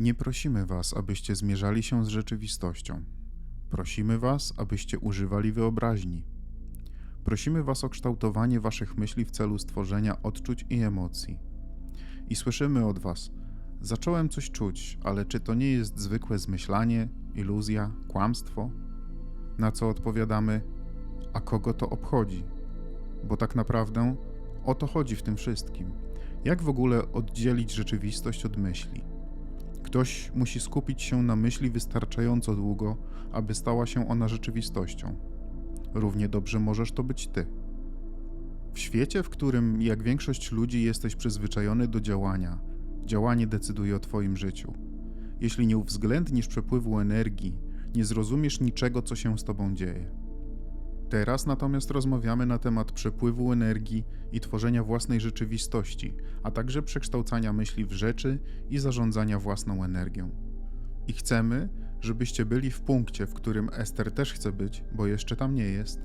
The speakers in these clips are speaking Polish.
Nie prosimy Was, abyście zmierzali się z rzeczywistością. Prosimy Was, abyście używali wyobraźni. Prosimy Was o kształtowanie Waszych myśli w celu stworzenia odczuć i emocji. I słyszymy od Was: Zacząłem coś czuć, ale czy to nie jest zwykłe zmyślanie, iluzja, kłamstwo? Na co odpowiadamy: A kogo to obchodzi? Bo tak naprawdę o to chodzi w tym wszystkim. Jak w ogóle oddzielić rzeczywistość od myśli? Ktoś musi skupić się na myśli wystarczająco długo, aby stała się ona rzeczywistością. Równie dobrze możesz to być ty. W świecie, w którym, jak większość ludzi, jesteś przyzwyczajony do działania, działanie decyduje o Twoim życiu. Jeśli nie uwzględnisz przepływu energii, nie zrozumiesz niczego, co się z Tobą dzieje. Teraz natomiast rozmawiamy na temat przepływu energii i tworzenia własnej rzeczywistości, a także przekształcania myśli w rzeczy i zarządzania własną energią. I chcemy, żebyście byli w punkcie, w którym Ester też chce być, bo jeszcze tam nie jest,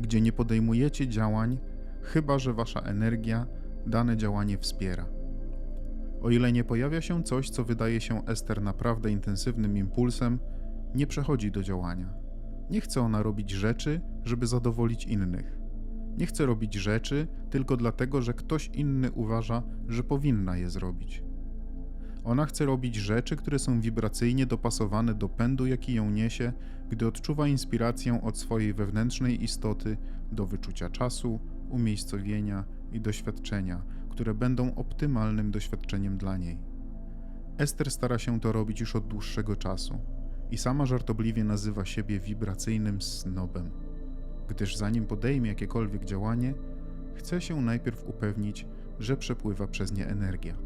gdzie nie podejmujecie działań, chyba że wasza energia dane działanie wspiera. O ile nie pojawia się coś, co wydaje się Ester naprawdę intensywnym impulsem, nie przechodzi do działania. Nie chce ona robić rzeczy, żeby zadowolić innych. Nie chce robić rzeczy tylko dlatego, że ktoś inny uważa, że powinna je zrobić. Ona chce robić rzeczy, które są wibracyjnie dopasowane do pędu, jaki ją niesie, gdy odczuwa inspirację od swojej wewnętrznej istoty do wyczucia czasu, umiejscowienia i doświadczenia, które będą optymalnym doświadczeniem dla niej. Ester stara się to robić już od dłuższego czasu i sama żartobliwie nazywa siebie wibracyjnym snobem, gdyż zanim podejmie jakiekolwiek działanie, chce się najpierw upewnić, że przepływa przez nie energia.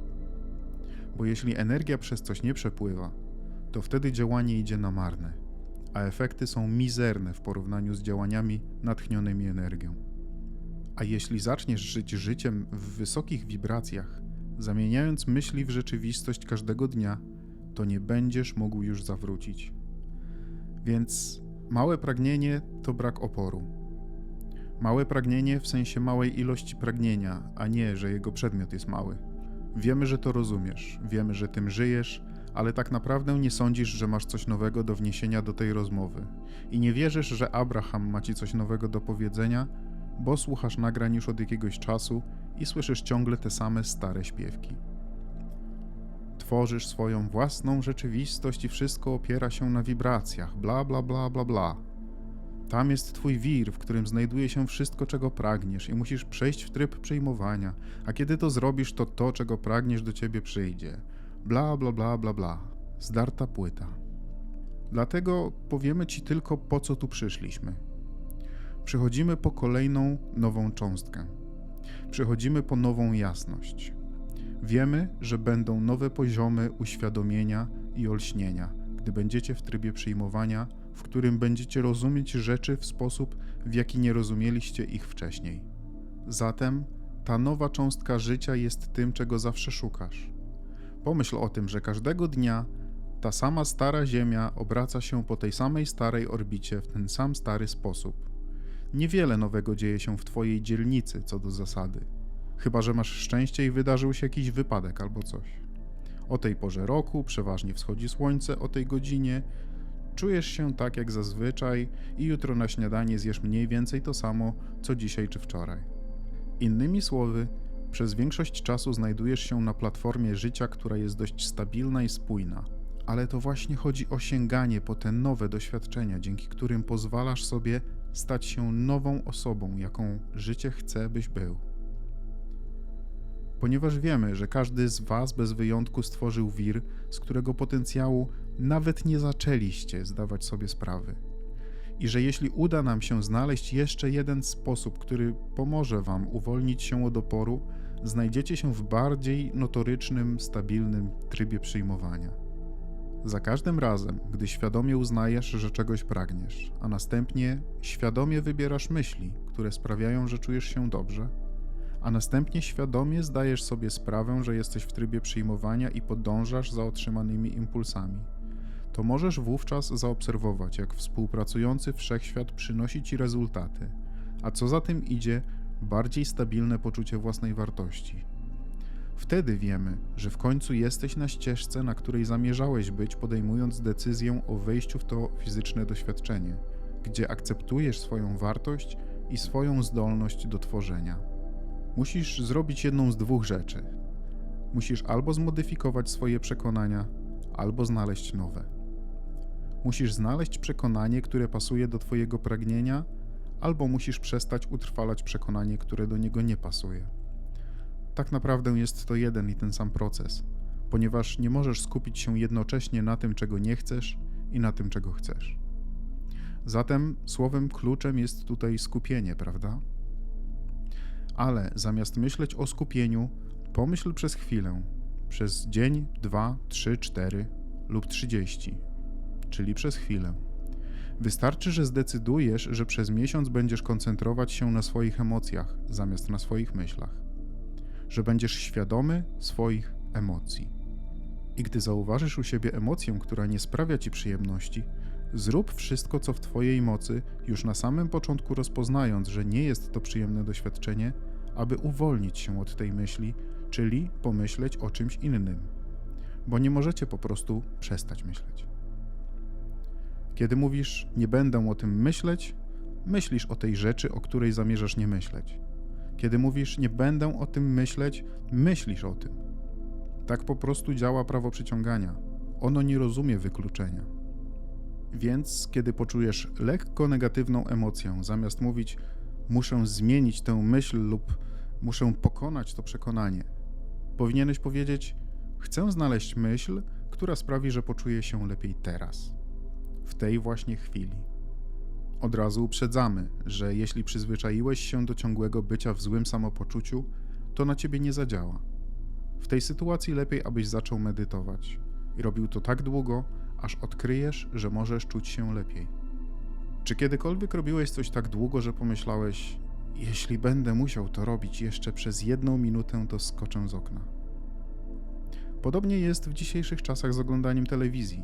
Bo jeśli energia przez coś nie przepływa, to wtedy działanie idzie na marne, a efekty są mizerne w porównaniu z działaniami natchnionymi energią. A jeśli zaczniesz żyć życiem w wysokich wibracjach, zamieniając myśli w rzeczywistość każdego dnia, to nie będziesz mógł już zawrócić. Więc małe pragnienie to brak oporu. Małe pragnienie w sensie małej ilości pragnienia, a nie, że jego przedmiot jest mały. Wiemy, że to rozumiesz, wiemy, że tym żyjesz, ale tak naprawdę nie sądzisz, że masz coś nowego do wniesienia do tej rozmowy. I nie wierzysz, że Abraham ma ci coś nowego do powiedzenia, bo słuchasz nagrań już od jakiegoś czasu i słyszysz ciągle te same stare śpiewki. Tworzysz swoją własną rzeczywistość i wszystko opiera się na wibracjach, bla bla bla bla bla. Tam jest twój wir, w którym znajduje się wszystko, czego pragniesz, i musisz przejść w tryb przyjmowania, a kiedy to zrobisz, to to, czego pragniesz, do ciebie przyjdzie. Bla bla bla bla bla. Zdarta płyta. Dlatego powiemy ci tylko, po co tu przyszliśmy. Przychodzimy po kolejną nową cząstkę. Przychodzimy po nową jasność. Wiemy, że będą nowe poziomy uświadomienia i olśnienia, gdy będziecie w trybie przyjmowania, w którym będziecie rozumieć rzeczy w sposób, w jaki nie rozumieliście ich wcześniej. Zatem ta nowa cząstka życia jest tym, czego zawsze szukasz. Pomyśl o tym, że każdego dnia ta sama stara Ziemia obraca się po tej samej starej orbicie w ten sam stary sposób. Niewiele nowego dzieje się w Twojej dzielnicy co do zasady chyba że masz szczęście i wydarzył się jakiś wypadek albo coś. O tej porze roku przeważnie wschodzi słońce, o tej godzinie czujesz się tak jak zazwyczaj i jutro na śniadanie zjesz mniej więcej to samo, co dzisiaj czy wczoraj. Innymi słowy, przez większość czasu znajdujesz się na platformie życia, która jest dość stabilna i spójna. Ale to właśnie chodzi o sięganie po te nowe doświadczenia, dzięki którym pozwalasz sobie stać się nową osobą, jaką życie chce, byś był ponieważ wiemy, że każdy z Was bez wyjątku stworzył wir, z którego potencjału nawet nie zaczęliście zdawać sobie sprawy. I że jeśli uda nam się znaleźć jeszcze jeden sposób, który pomoże Wam uwolnić się od oporu, znajdziecie się w bardziej notorycznym, stabilnym trybie przyjmowania. Za każdym razem, gdy świadomie uznajesz, że czegoś pragniesz, a następnie świadomie wybierasz myśli, które sprawiają, że czujesz się dobrze, a następnie świadomie zdajesz sobie sprawę, że jesteś w trybie przyjmowania i podążasz za otrzymanymi impulsami. To możesz wówczas zaobserwować, jak współpracujący wszechświat przynosi ci rezultaty, a co za tym idzie, bardziej stabilne poczucie własnej wartości. Wtedy wiemy, że w końcu jesteś na ścieżce, na której zamierzałeś być, podejmując decyzję o wejściu w to fizyczne doświadczenie, gdzie akceptujesz swoją wartość i swoją zdolność do tworzenia. Musisz zrobić jedną z dwóch rzeczy. Musisz albo zmodyfikować swoje przekonania, albo znaleźć nowe. Musisz znaleźć przekonanie, które pasuje do Twojego pragnienia, albo musisz przestać utrwalać przekonanie, które do niego nie pasuje. Tak naprawdę jest to jeden i ten sam proces, ponieważ nie możesz skupić się jednocześnie na tym, czego nie chcesz i na tym, czego chcesz. Zatem słowem kluczem jest tutaj skupienie, prawda? Ale zamiast myśleć o skupieniu, pomyśl przez chwilę, przez dzień, dwa, trzy, cztery lub trzydzieści, czyli przez chwilę. Wystarczy, że zdecydujesz, że przez miesiąc będziesz koncentrować się na swoich emocjach zamiast na swoich myślach, że będziesz świadomy swoich emocji. I gdy zauważysz u siebie emocję, która nie sprawia ci przyjemności, zrób wszystko, co w Twojej mocy, już na samym początku rozpoznając, że nie jest to przyjemne doświadczenie, aby uwolnić się od tej myśli, czyli pomyśleć o czymś innym, bo nie możecie po prostu przestać myśleć. Kiedy mówisz, nie będę o tym myśleć, myślisz o tej rzeczy, o której zamierzasz nie myśleć. Kiedy mówisz, nie będę o tym myśleć, myślisz o tym. Tak po prostu działa prawo przyciągania. Ono nie rozumie wykluczenia. Więc, kiedy poczujesz lekko negatywną emocję, zamiast mówić, muszę zmienić tę myśl lub muszę pokonać to przekonanie, powinieneś powiedzieć: Chcę znaleźć myśl, która sprawi, że poczuję się lepiej teraz w tej właśnie chwili. Od razu uprzedzamy, że jeśli przyzwyczaiłeś się do ciągłego bycia w złym samopoczuciu, to na ciebie nie zadziała. W tej sytuacji lepiej, abyś zaczął medytować i robił to tak długo, aż odkryjesz, że możesz czuć się lepiej. Czy kiedykolwiek robiłeś coś tak długo, że pomyślałeś, jeśli będę musiał to robić jeszcze przez jedną minutę, to skoczę z okna? Podobnie jest w dzisiejszych czasach z oglądaniem telewizji.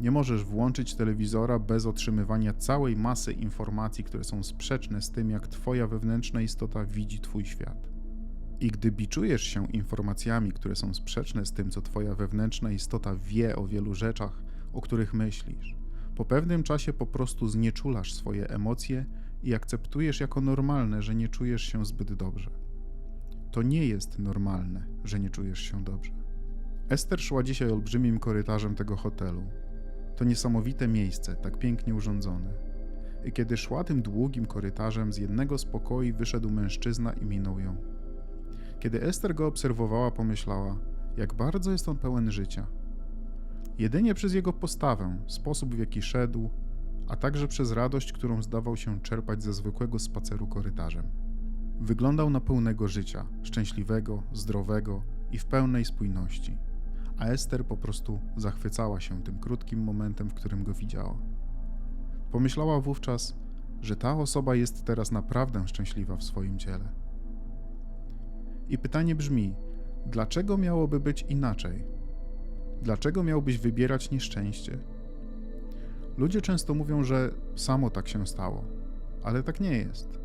Nie możesz włączyć telewizora bez otrzymywania całej masy informacji, które są sprzeczne z tym, jak Twoja wewnętrzna istota widzi Twój świat. I gdy biczujesz się informacjami, które są sprzeczne z tym, co Twoja wewnętrzna istota wie o wielu rzeczach, o których myślisz, po pewnym czasie po prostu znieczulasz swoje emocje i akceptujesz jako normalne, że nie czujesz się zbyt dobrze. To nie jest normalne, że nie czujesz się dobrze. Ester szła dzisiaj olbrzymim korytarzem tego hotelu, to niesamowite miejsce, tak pięknie urządzone. I kiedy szła tym długim korytarzem, z jednego z pokoi wyszedł mężczyzna i minął ją. Kiedy Ester go obserwowała, pomyślała, jak bardzo jest on pełen życia. Jedynie przez jego postawę, sposób w jaki szedł, a także przez radość, którą zdawał się czerpać ze zwykłego spaceru korytarzem. Wyglądał na pełnego życia, szczęśliwego, zdrowego i w pełnej spójności a Ester po prostu zachwycała się tym krótkim momentem, w którym go widziała. Pomyślała wówczas, że ta osoba jest teraz naprawdę szczęśliwa w swoim ciele. I pytanie brzmi: dlaczego miałoby być inaczej? Dlaczego miałbyś wybierać nieszczęście? Ludzie często mówią, że samo tak się stało, ale tak nie jest.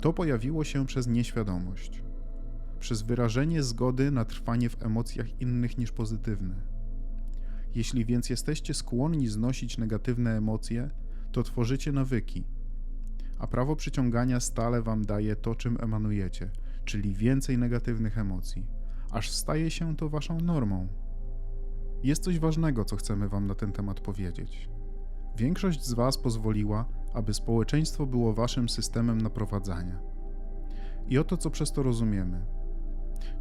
To pojawiło się przez nieświadomość przez wyrażenie zgody na trwanie w emocjach innych niż pozytywne. Jeśli więc jesteście skłonni znosić negatywne emocje, to tworzycie nawyki, a prawo przyciągania stale wam daje to, czym emanujecie, czyli więcej negatywnych emocji, aż staje się to waszą normą. Jest coś ważnego, co chcemy wam na ten temat powiedzieć. Większość z was pozwoliła, aby społeczeństwo było waszym systemem naprowadzania. I oto co przez to rozumiemy.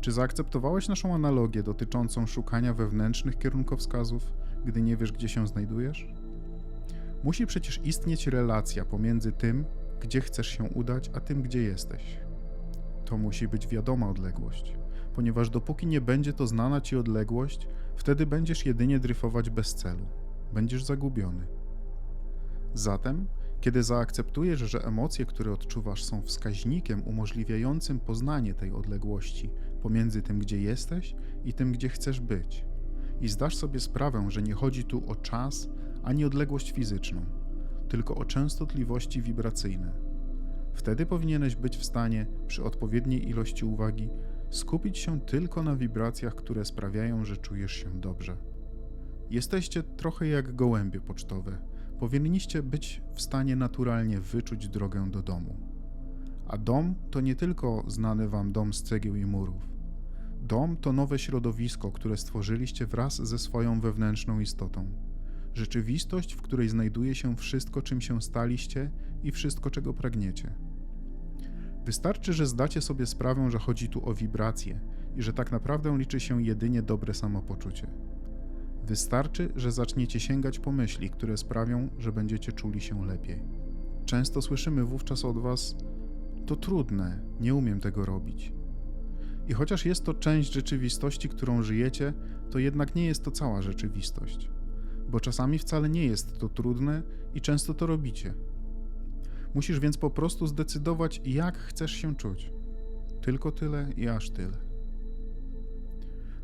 Czy zaakceptowałeś naszą analogię dotyczącą szukania wewnętrznych kierunkowskazów, gdy nie wiesz, gdzie się znajdujesz? Musi przecież istnieć relacja pomiędzy tym, gdzie chcesz się udać, a tym, gdzie jesteś. To musi być wiadoma odległość, ponieważ dopóki nie będzie to znana ci odległość, wtedy będziesz jedynie dryfować bez celu, będziesz zagubiony. Zatem kiedy zaakceptujesz, że emocje, które odczuwasz, są wskaźnikiem umożliwiającym poznanie tej odległości pomiędzy tym, gdzie jesteś i tym, gdzie chcesz być, i zdasz sobie sprawę, że nie chodzi tu o czas ani odległość fizyczną, tylko o częstotliwości wibracyjne, wtedy powinieneś być w stanie, przy odpowiedniej ilości uwagi, skupić się tylko na wibracjach, które sprawiają, że czujesz się dobrze. Jesteście trochę jak gołębie pocztowe. Powinniście być w stanie naturalnie wyczuć drogę do domu. A dom to nie tylko znany wam dom z cegieł i murów. Dom to nowe środowisko, które stworzyliście wraz ze swoją wewnętrzną istotą. Rzeczywistość, w której znajduje się wszystko, czym się staliście i wszystko, czego pragniecie. Wystarczy, że zdacie sobie sprawę, że chodzi tu o wibracje i że tak naprawdę liczy się jedynie dobre samopoczucie. Wystarczy, że zaczniecie sięgać po myśli, które sprawią, że będziecie czuli się lepiej. Często słyszymy wówczas od Was: To trudne, nie umiem tego robić. I chociaż jest to część rzeczywistości, którą żyjecie, to jednak nie jest to cała rzeczywistość, bo czasami wcale nie jest to trudne i często to robicie. Musisz więc po prostu zdecydować, jak chcesz się czuć. Tylko tyle i aż tyle.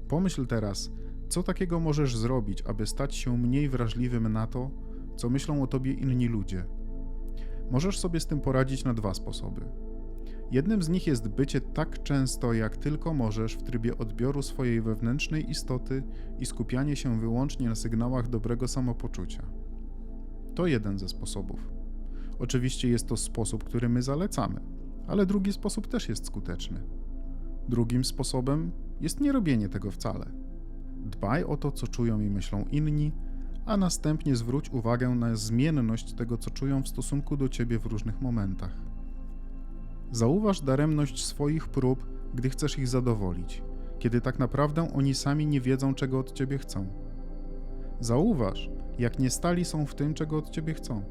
Pomyśl teraz, co takiego możesz zrobić, aby stać się mniej wrażliwym na to, co myślą o tobie inni ludzie. Możesz sobie z tym poradzić na dwa sposoby. Jednym z nich jest bycie tak często, jak tylko możesz, w trybie odbioru swojej wewnętrznej istoty i skupianie się wyłącznie na sygnałach dobrego samopoczucia. To jeden ze sposobów. Oczywiście jest to sposób, który my zalecamy, ale drugi sposób też jest skuteczny. Drugim sposobem jest nie robienie tego wcale. Dbaj o to, co czują i myślą inni, a następnie zwróć uwagę na zmienność tego, co czują w stosunku do ciebie w różnych momentach. Zauważ daremność swoich prób, gdy chcesz ich zadowolić, kiedy tak naprawdę oni sami nie wiedzą, czego od ciebie chcą. Zauważ, jak nie stali są w tym, czego od ciebie chcą.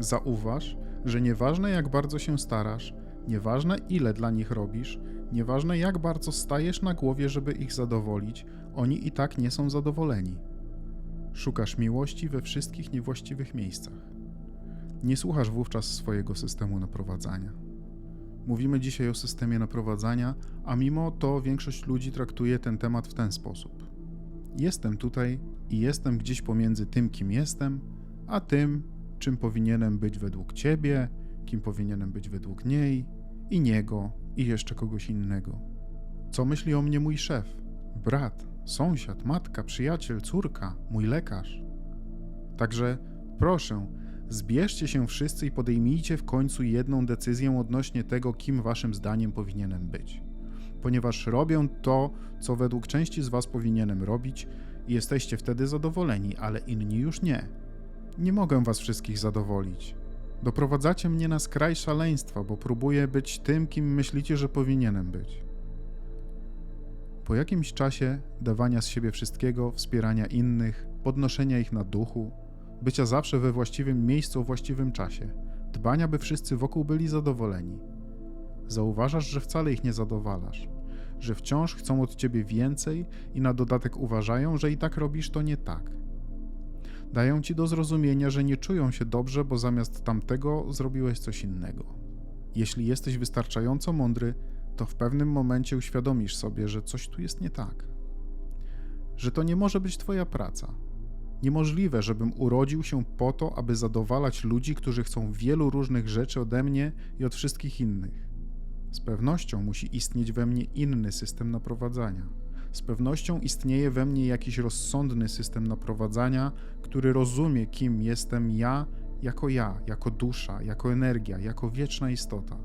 Zauważ, że nieważne jak bardzo się starasz, nieważne ile dla nich robisz, nieważne jak bardzo stajesz na głowie, żeby ich zadowolić, oni i tak nie są zadowoleni. Szukasz miłości we wszystkich niewłaściwych miejscach. Nie słuchasz wówczas swojego systemu naprowadzania. Mówimy dzisiaj o systemie naprowadzania, a mimo to większość ludzi traktuje ten temat w ten sposób. Jestem tutaj i jestem gdzieś pomiędzy tym, kim jestem, a tym, czym powinienem być według ciebie, kim powinienem być według niej i niego i jeszcze kogoś innego. Co myśli o mnie mój szef, brat, sąsiad, matka, przyjaciel, córka, mój lekarz? Także proszę, Zbierzcie się wszyscy i podejmijcie w końcu jedną decyzję odnośnie tego, kim waszym zdaniem powinienem być. Ponieważ robię to, co według części z was powinienem robić, jesteście wtedy zadowoleni, ale inni już nie. Nie mogę was wszystkich zadowolić. Doprowadzacie mnie na skraj szaleństwa, bo próbuję być tym, kim myślicie, że powinienem być. Po jakimś czasie dawania z siebie wszystkiego, wspierania innych, podnoszenia ich na duchu, bycia zawsze we właściwym miejscu o właściwym czasie, dbania, by wszyscy wokół byli zadowoleni. Zauważasz, że wcale ich nie zadowalasz, że wciąż chcą od ciebie więcej i na dodatek uważają, że i tak robisz to nie tak. Dają ci do zrozumienia, że nie czują się dobrze, bo zamiast tamtego zrobiłeś coś innego. Jeśli jesteś wystarczająco mądry, to w pewnym momencie uświadomisz sobie, że coś tu jest nie tak. Że to nie może być Twoja praca, Niemożliwe, żebym urodził się po to, aby zadowalać ludzi, którzy chcą wielu różnych rzeczy ode mnie i od wszystkich innych. Z pewnością musi istnieć we mnie inny system naprowadzania. Z pewnością istnieje we mnie jakiś rozsądny system naprowadzania, który rozumie, kim jestem ja jako ja, jako dusza, jako energia, jako wieczna istota.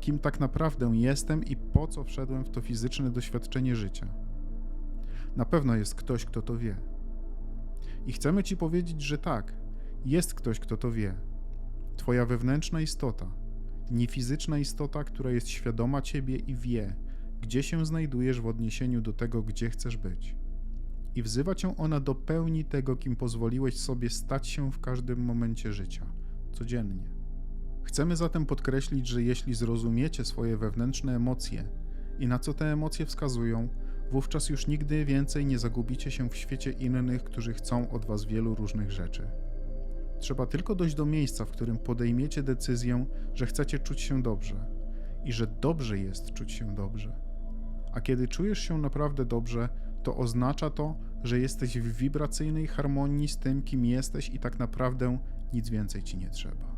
Kim tak naprawdę jestem i po co wszedłem w to fizyczne doświadczenie życia. Na pewno jest ktoś, kto to wie. I chcemy Ci powiedzieć, że tak, jest ktoś, kto to wie. Twoja wewnętrzna istota, niefizyczna istota, która jest świadoma Ciebie i wie, gdzie się znajdujesz w odniesieniu do tego, gdzie chcesz być. I wzywa Cię ona do pełni tego, kim pozwoliłeś sobie stać się w każdym momencie życia, codziennie. Chcemy zatem podkreślić, że jeśli zrozumiecie swoje wewnętrzne emocje i na co te emocje wskazują, wówczas już nigdy więcej nie zagubicie się w świecie innych, którzy chcą od Was wielu różnych rzeczy. Trzeba tylko dojść do miejsca, w którym podejmiecie decyzję, że chcecie czuć się dobrze i że dobrze jest czuć się dobrze. A kiedy czujesz się naprawdę dobrze, to oznacza to, że jesteś w wibracyjnej harmonii z tym, kim jesteś i tak naprawdę nic więcej ci nie trzeba.